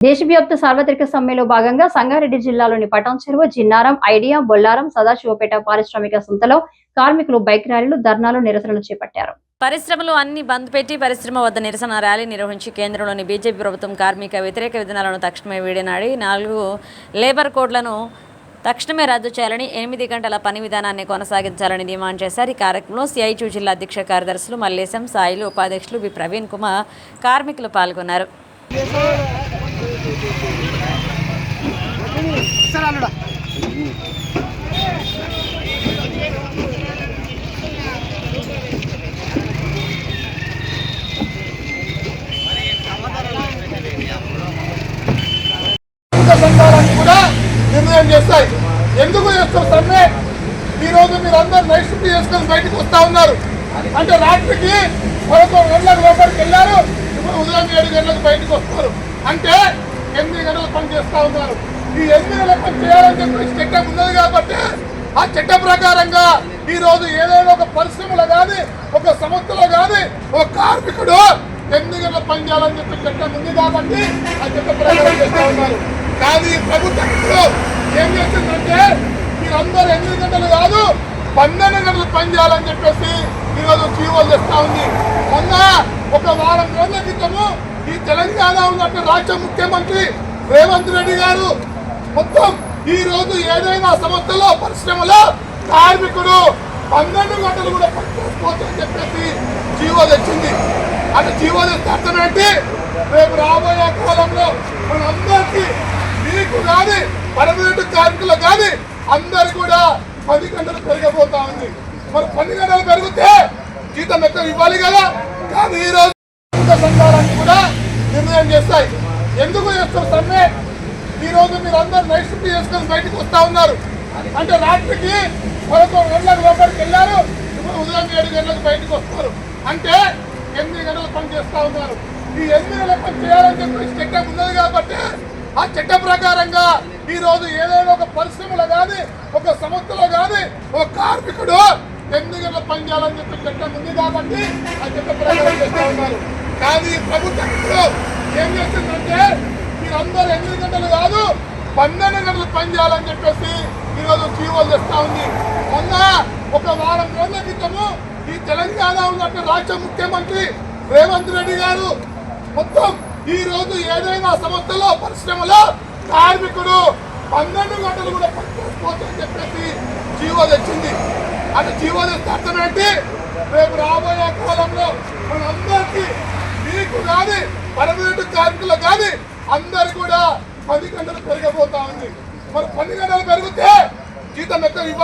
దేశవ్యాప్త సార్వత్రిక సమ్మెలో భాగంగా సంగారెడ్డి జిల్లాలోని పటాన్ చెరువు జిన్నారం ఐడియా బొల్లారం సదాశివపేట పారిశ్రామిక సంస్థలో కార్మికులు బైక్ ర్యాలీలు ధర్నాలు నిరసనలు చేపట్టారు. పరిశ్రమలు అన్ని బంద్ పెట్టి పరిశ్రమ వద్ద నిరసన ర్యాలీ నిర్వహించి కేంద్రంలోని బీజేపీ ప్రభుత్వం కార్మిక వ్యతిరేక విధానాలను తక్షణమే వీడినాడి నాలుగు లేబర్ కోడ్లను తక్షణమే రద్దు చేయాలని ఎనిమిది గంటల పని విధానాన్ని కొనసాగించాలని డిమాండ్ చేశారు. ఈ కార్యక్రమంలో సిఐచు జిల్లా అధ్యక్ష కార్యదర్శులు మల్లేశం సాయిలు ఉపాధ్యక్షులు బి ప్రవీణ్ కుమార్ కార్మికులు పాల్గొన్నారు. కార్మిక సంఘాలన్నీ కూడా నిర్ణయం చేస్తాయి ఎందుకు చేస్తాం సమ్మె ఈ రోజు మీరందరూ నైట్ షిఫ్ట్ చేసుకొని బయటకు వస్తా ఉన్నారు అంటే రాత్రికి పదకొండు గంటలకు లోపలికి వెళ్ళారు ఇప్పుడు ఉదయం ఏడు గంటలకు బయటకు వస్తారు అంటే ఎనిమిది గంటలు పని చేస్తా ఉన్నారు. ఈ ఎనిమిది గంటల పని చేయాలని చట్టం ఉన్నది కాబట్టి ఆ చట్ట ప్రకారంగా ఈ రోజు ఏదైనా ఒక పరిశ్రమలో కానీ ఒక సంస్థలో కానీ ఒక కార్మికుడు ఎనిమిది గంటల పని చేయాలని చెప్పి చట్టం ఉంది కాబట్టి ఆ చట్ట ప్రకారం చేస్తా ఉన్నారు. కానీ ప్రభుత్వం ఏం చేస్తుందంటే మీరందరూ ఎనిమిది గంటలు కాదు పన్నెండు గంటలు పని చేయాలని చెప్పేసి ఈరోజు జీవోలు చేస్తా ఉంది. మొన్న ఒక వారం రోజుల క్రితము ఈ తెలంగాణ ఉన్నట్టు రాష్ట్ర ముఖ్యమంత్రి రేవంత్ రెడ్డి గారు మొత్తం ఈ రోజు ఏదైనా సంస్థలో పరిశ్రమలో కార్మికుడు పన్నెండు గంటలు కూడా పని చెప్పేసి జీవో తెచ్చింది. అంటే జీవో తెస్తే అర్థం ఏంటి? రేపు రాబోయే కాలంలో మనందరికీ మీకు కానీ పర్మనెంట్ కార్మికులకు కానీ అందరు కూడా పది గంటలు పెరిగిపోతా ఉంది. మరి పది గంటలు పెరిగితే జీతం ఎక్కడ ఇవ్వాలి కదా? కానీ ఈ రోజు కార్మిక సంఘాలన్నీ కూడా చేస్తాయి ఎందుకు చేస్తారు సమ్మె? ఈ రోజు మీరు అందరు నైట్ షిఫ్ట్ చేసుకొని బయటకు వస్తా ఉన్నారు. అంటే రాత్రికి పదకొండు గంటలకు లోపలికి వెళ్ళారు. ఇప్పుడు ఉదయం ఏడు గంటలకు బయటకు వస్తారు. అంటే ఎనిమిది గంటలు పని చేస్తా ఉన్నారు. ఈ ఎనిమిది గంటల పని చేయాలని చెప్పి చట్టం ఉన్నది కాబట్టి ఆ చట్ట ప్రకారంగా ఈ రోజు ఏదైనా ఒక పరిశ్రమలో కానీ ఒక సంస్థలో కానీ ఒక కార్మికుడు ఎనిమిది గంటల పని చేయాలని చెప్పి చట్టం ఉంది కాబట్టి ఆ చట్ట ప్రకారం చేస్తా ఉన్నారు. కానీ ప్రభుత్వం ఏం చేసిందంటే మీరందరూ ఎనిమిది గంటలు కాదు పన్నెండు గంటలు పని చేయాలని చెప్పేసి ఈరోజు జీవోలు తెస్తా ఉంది. మొన్న ఒక వారం రోజుల క్రితము ఈ తెలంగాణ ఉన్నట్టు రాష్ట్ర ముఖ్యమంత్రి రేవంత్ రెడ్డి గారు మొత్తం ఈ రోజు ఏదైనా సంస్థలో పరిశ్రమలో కార్మికుడు పన్నెండు గంటలు కూడా పని అని చెప్పేసి జీవో తెచ్చింది. అంటే జీవో తెస్తే అర్థమేంటి? రేపు రాబోయే కాలంలో మనందరికీ మీకు కానీ పర్మనెంట్ కార్మికులకు కానీ అందరు కూడా పది గంటలు పెరగబోతా ఉంది. మరి పది గంటలు పెరిగితే జీతం ఎక్కడ